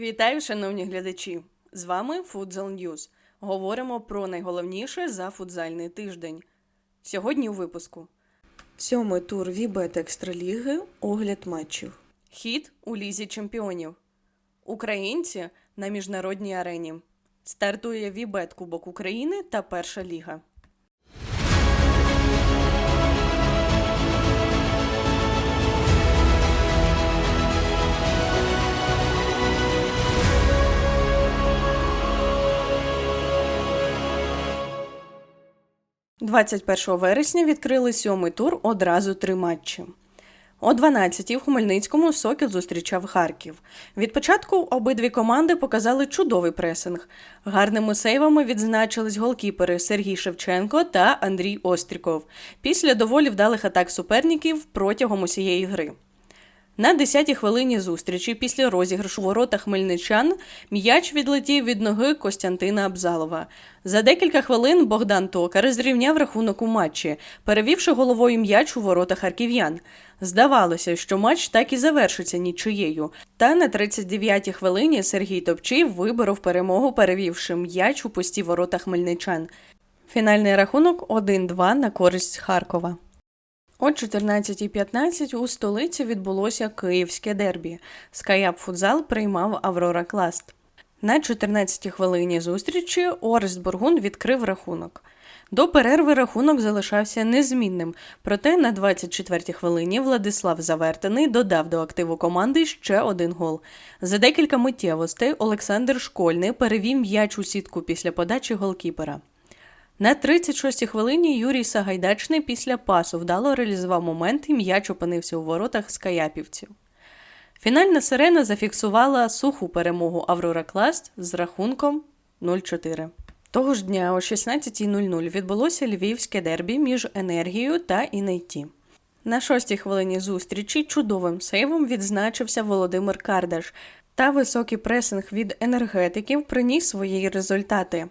Вітаю, шановні глядачі! З вами Futsal News. Говоримо про найголовніше за футзальний тиждень. Сьогодні у випуску сьомий тур Вібет Екстраліги. Огляд матчів. Хід у лізі чемпіонів. Українці на міжнародній арені. Стартує Вібет Кубок України та Перша ліга. – 21 вересня відкрили сьомий тур одразу три матчі. О 12-й в Хмельницькому Сокіл зустрічав Харків. Від початку обидві команди показали чудовий пресинг. Гарними сейвами відзначились голкіпери Сергій Шевченко та Андрій Остріков після доволі вдалих атак суперників протягом усієї гри. На 10-й хвилині зустрічі після розіграшу ворота хмельничан м'яч відлетів від ноги Костянтина Абзалова. За декілька хвилин Богдан Токар зрівняв рахунок у матчі, перевівши головою м'яч у ворота харків'ян. Здавалося, що матч так і завершиться нічиєю. Та на 39-й хвилині Сергій Топчий виборов перемогу, перевівши м'яч у пусті ворота хмельничан. Фінальний рахунок 1-2 на користь Харкова. О 14.15 у столиці відбулося київське дербі. Скаяп Футзал приймав Аврора Класт. На 14-й хвилині зустрічі Орест Бургун відкрив рахунок. До перерви рахунок залишався незмінним, проте на 24-й хвилині Владислав Завертаний додав до активу команди ще один гол. За декілька миттєвостей Олександр Школьний перевів м'яч у сітку після подачі голкіпера. На 36-й хвилині Юрій Сагайдачний після пасу вдало реалізував момент і м'яч опинився у воротах скаяпівців. Фінальна сирена зафіксувала суху перемогу Аврора Класт з рахунком 0-4. Того ж дня о 16.00 відбулося львівське дербі між енергією та Інейті. На шостій хвилині зустрічі чудовим сейвом відзначився Володимир Кардаш, та високий пресинг від енергетиків приніс свої результати.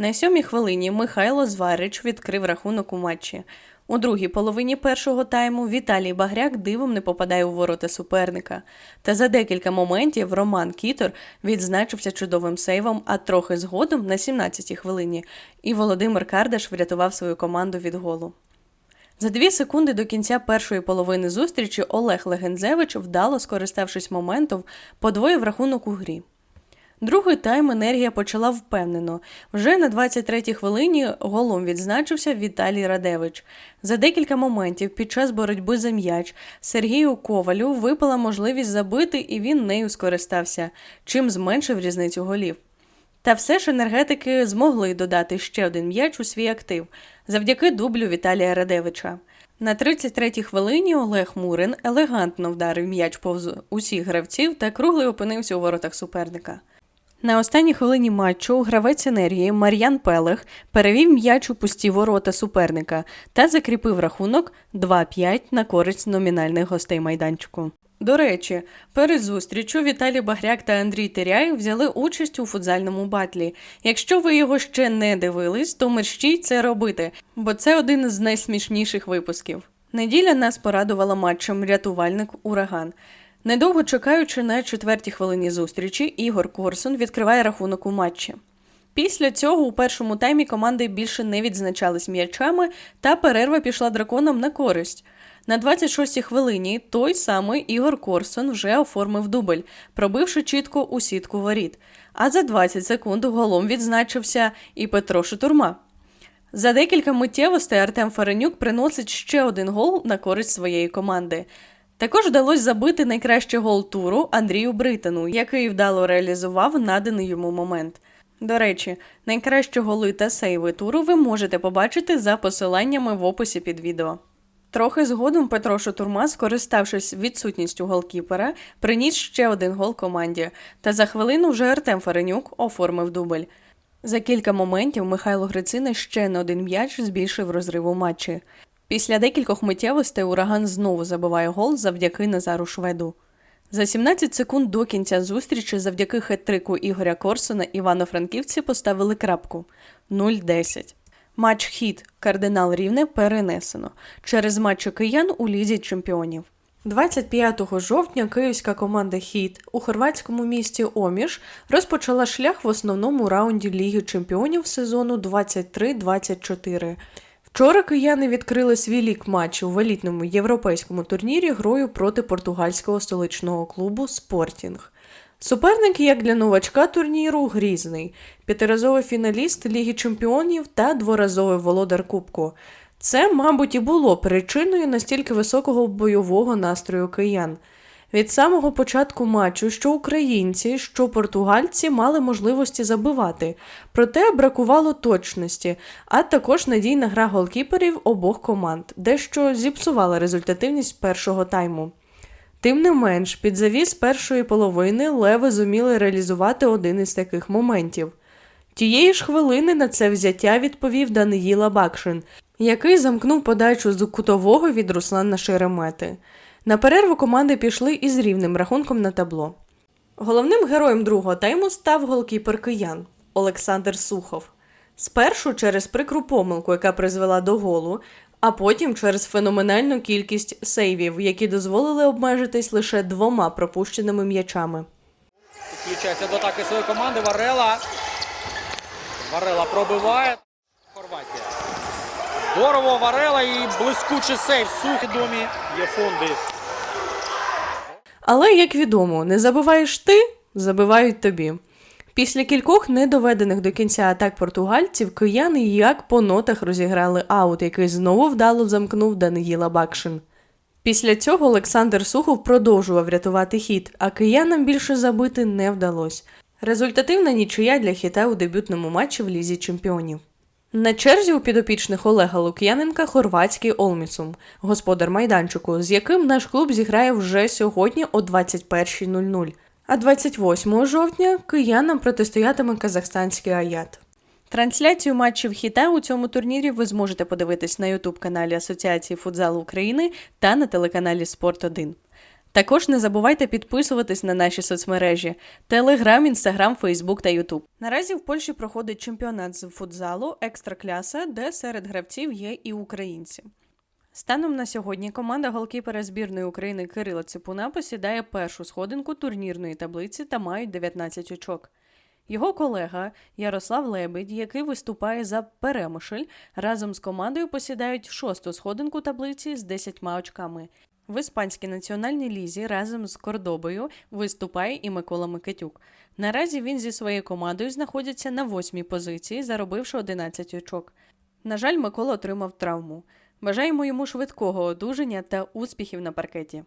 На сьомій хвилині Михайло Зварич відкрив рахунок у матчі. У другій половині першого тайму Віталій Багряк дивом не попадає у ворота суперника. Та за декілька моментів Роман Кітор відзначився чудовим сейвом, а трохи згодом на 17-й хвилині, і Володимир Кардаш врятував свою команду від голу. За дві секунди до кінця першої половини зустрічі Олег Легензевич, вдало скориставшись моментом, подвоїв рахунок у грі. Другий тайм енергія почала впевнено. Вже на 23-й хвилині голом відзначився Віталій Радевич. За декілька моментів під час боротьби за м'яч Сергію Ковалю випала можливість забити, і він нею скористався, чим зменшив різницю голів. Та все ж енергетики змогли додати ще один м'яч у свій актив завдяки дублю Віталія Радевича. На 33-й хвилині Олег Мурин елегантно вдарив м'яч повз усіх гравців та круглий опинився у воротах суперника. На останній хвилині матчу гравець енергії Мар'ян Пелех перевів м'яч у пусті ворота суперника та закріпив рахунок 2-5 на користь номінальних гостей майданчику. До речі, перед зустрічю Віталій Багряк та Андрій Теряєв взяли участь у футзальному батлі. Якщо ви його ще не дивились, то мерщіть це робити, бо це один з найсмішніших випусків. Неділя нас порадувала матчем рятувальник Ураган. Недовго чекаючи на четвертій хвилині зустрічі, Ігор Корсун відкриває рахунок у матчі. Після цього у першому таймі команди більше не відзначались м'ячами, та перерва пішла драконом на користь. На 26-й хвилині той самий Ігор Корсон вже оформив дубль, пробивши чітко у сітку воріт. А за 20 секунд голом відзначився і Петро Шутурма. За декілька миттєвостей Артем Фаренюк приносить ще один гол на користь своєї команди. Також вдалося забити найкращий гол туру Андрію Британу, який вдало реалізував наданий йому момент. До речі, найкращі голи та сейви туру ви можете побачити за посиланнями в описі під відео. Трохи згодом Петро Шотурма, скориставшись відсутністю голкіпера, приніс ще один гол команді, та за хвилину вже Артем Фаренюк оформив дубль. За кілька моментів Михайло Грицина ще на один м'яч збільшив розрив у матчі. Після декількох миттєвостей ураган знову забиває гол завдяки Назару Шведу. За 17 секунд до кінця зустрічі завдяки хет-трику Ігоря Корсона Івано-Франківці поставили крапку 0-10. Матч хід кардинал рівне перенесено через матчі киян у лізі чемпіонів. 25 жовтня київська команда Хіт у хорватському місті Оміш розпочала шлях в основному раунді Ліги чемпіонів сезону 23-24. Вчора кияни відкрили свій лік матчів в елітному європейському турнірі грою проти португальського столичного клубу Спортінг. Суперник, як для новачка турніру, грізний, п'ятиразовий фіналіст Ліги чемпіонів та дворазовий володар Кубку. Це, мабуть, і було причиною настільки високого бойового настрою киян. Від самого початку матчу, що українці, що португальці мали можливості забивати, проте бракувало точності, а також надійна гра голкіперів обох команд, дещо зіпсувала результативність першого тайму. Тим не менш, під завіс першої половини леви зуміли реалізувати один із таких моментів. Тієї ж хвилини на це взяття відповів Даниїла Бакшин, який замкнув подачу з кутового від Руслана Шеремети. На перерву команди пішли із рівним рахунком на табло. Головним героєм другого тайму став голкіпер киян Олександр Сухов. Спершу через прикру помилку, яка призвела до голу, а потім через феноменальну кількість сейвів, які дозволили обмежитись лише двома пропущеними м'ячами. Підключається до атаки своєї команди. Варела. Варела пробиває. Хорватія. Здорово, Варела і блискучий сейв. Сухі домі. Є фонди. Але, як відомо, не забиваєш ти, забивають тобі. Після кількох недоведених до кінця атак португальців кияни як по нотах розіграли аут, який знову вдало замкнув Даниїла Бакшин. Після цього Олександр Сухов продовжував рятувати хід, а киянам більше забити не вдалося. Результативна нічия для хіта у дебютному матчі в Лізі чемпіонів. На черзі у підопічних Олега Лук'яненка хорватський Олміцум, господар майданчику, з яким наш клуб зіграє вже сьогодні о 21.00. А 28 жовтня киянам протистоятиме казахстанський Аят. Трансляцію матчів хіта у цьому турнірі ви зможете подивитись на ютуб-каналі Асоціації футзалу України та на телеканалі Спорт 1. Також не забувайте підписуватись на наші соцмережі: Телеграм, Інстаграм, Фейсбук та Ютуб. Наразі в Польщі проходить чемпіонат з футзалу Екстракляса, де серед гравців є і українці. Станом на сьогодні команда голкіпера збірної України Кирила Ципуна посідає першу сходинку турнірної таблиці та мають 19 очок. Його колега Ярослав Лебедь, який виступає за Перемишль, разом з командою посідають шосту сходинку таблиці з 10 очками. В іспанській національній лізі разом з Кордобою виступає і Микола Микитюк. Наразі він зі своєю командою знаходиться на восьмій позиції, заробивши 11 очок. На жаль, Микола отримав травму. Бажаємо йому швидкого одужання та успіхів на паркеті.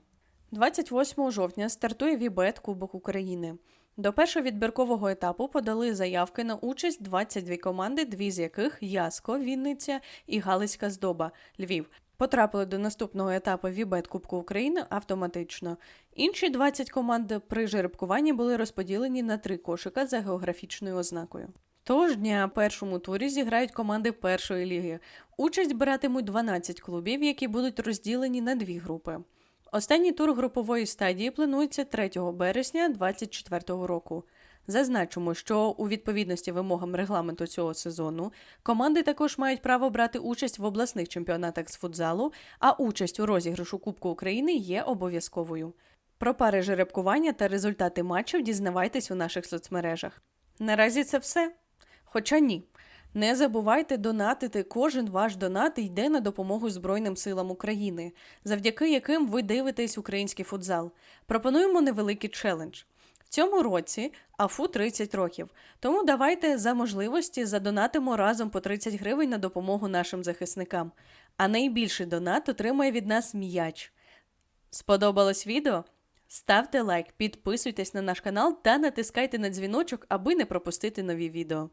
28 жовтня стартує Вібет Кубок України. До першого відбіркового етапу подали заявки на участь 22 команди, дві з яких Яско, Вінниця і Галицька здоба Львів. Потрапили до наступного етапу Вібет Кубку України автоматично. Інші 20 команд при жеребкуванні були розподілені на три кошика за географічною ознакою. Того ж дня першому турі зіграють команди першої ліги. Участь братимуть 12 клубів, які будуть розділені на дві групи. Останній тур групової стадії планується 3 березня 2024 року. Зазначимо, що у відповідності вимогам регламенту цього сезону команди також мають право брати участь в обласних чемпіонатах з футзалу, а участь у розіграшу Кубку України є обов'язковою. Про пари жеребкування та результати матчів дізнавайтесь у наших соцмережах. Наразі це все. Хоча ні. Не забувайте донатити. Кожен ваш донат йде на допомогу Збройним силам України, завдяки яким ви дивитесь український футзал. Пропонуємо невеликий челендж. Цьому році АФУ 30 років. Тому давайте за можливості задонатимо разом по 30 гривень на допомогу нашим захисникам. А найбільший донат отримає від нас м'яч. Сподобалось відео? Ставте лайк, підписуйтесь на наш канал та натискайте на дзвіночок, аби не пропустити нові відео.